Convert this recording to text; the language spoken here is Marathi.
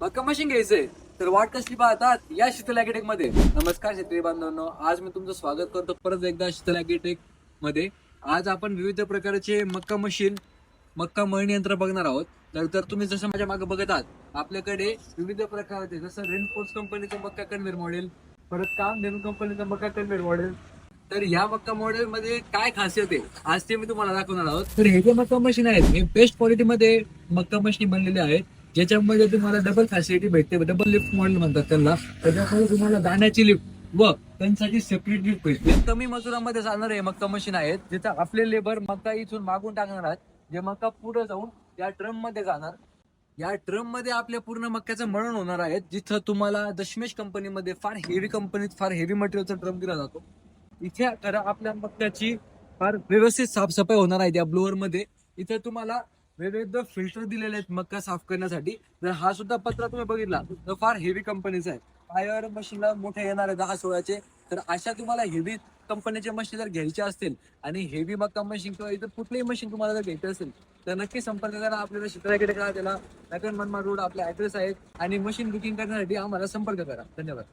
मक्का मशीन घ्यायचंय तर वाट कसली पाहतात? या शीतल ऍग्रोटेकमध्ये नमस्कार शेतकरी बांधवांनो. आज मी तुमचं स्वागत करतो परत एकदा शीतल ऍग्रोटेकमध्ये आज आपण विविध प्रकारचे मक्का मशीन मक्का मळणी यंत्र बघणार आहोत. तर तर तुम्ही जसं माझ्या मागे बघत आहात आपल्याकडे विविध प्रकारचे जसं रेनफोर्स कंपनीचं मक्का कन्व्हेर मॉडेल परत काम धेनू कंपनीचं मक्का कन्व्हेर मॉडेल तर या मक्का मॉडेल मध्ये काय खासियत आहे आज ते मी तुम्हाला दाखवणार आहोत. तर हे जे मक्का मशीन आहेत हे बेस्ट क्वालिटीमध्ये मक्का मशीन बनलेले आहेत. ज्याच्यामध्ये तुम्हाला डबल फॅसिलिटी भेटते डबल लिफ्ट मॉडेल म्हणतात त्यांना. त्याच्यामध्ये तुम्हाला दाण्याची लिफ्ट व त्यांसाठी सेपरेट लिफ्ट भेटते. कमी मजुरामध्ये जाणार आहे मक्का मशीन आहेत जिथं आपले लेबर मक्का इथून मागून टाकणार आहेत जे मक्का पुढे जाऊन या ड्रममध्ये जाणार. या ड्रममध्ये आपल्या पूर्ण मक्याचं मळण होणार आहे जिथं तुम्हाला दशमेश कंपनीमध्ये फार हेवी कंपनीत फार हेवी मटेरियलचा ड्रम दिला जातो. इथे आपल्या मक्याची फार व्यवस्थित साफसफाई होणार आहे त्या ब्लोअरमध्ये. इथे तुम्हाला वेगवेगळे फिल्टर दिलेले आहेत मक्का साफ करण्यासाठी जर हा सुद्धा पत्रा तुम्ही बघितला तर फार हेवी कंपनीचा आहे फायर मशीनला मोठे येणार आहे दहा सोळाचे तर अशा तुम्हाला हेवी कंपनीचे मशीन जर घ्यायचे असतील आणि हेवी मक्का मशीन किंवा इतर कुठलीही मशीन तुम्हाला जर घ्यायचं असेल तर नक्की संपर्क करा. आपल्याला शिकण्याकडे करा त्याला. नगर मनमाड रोड आपला ऍड्रेस आहेत. आणि मशीन बुकिंग करण्यासाठी आम्हाला संपर्क करा. धन्यवाद.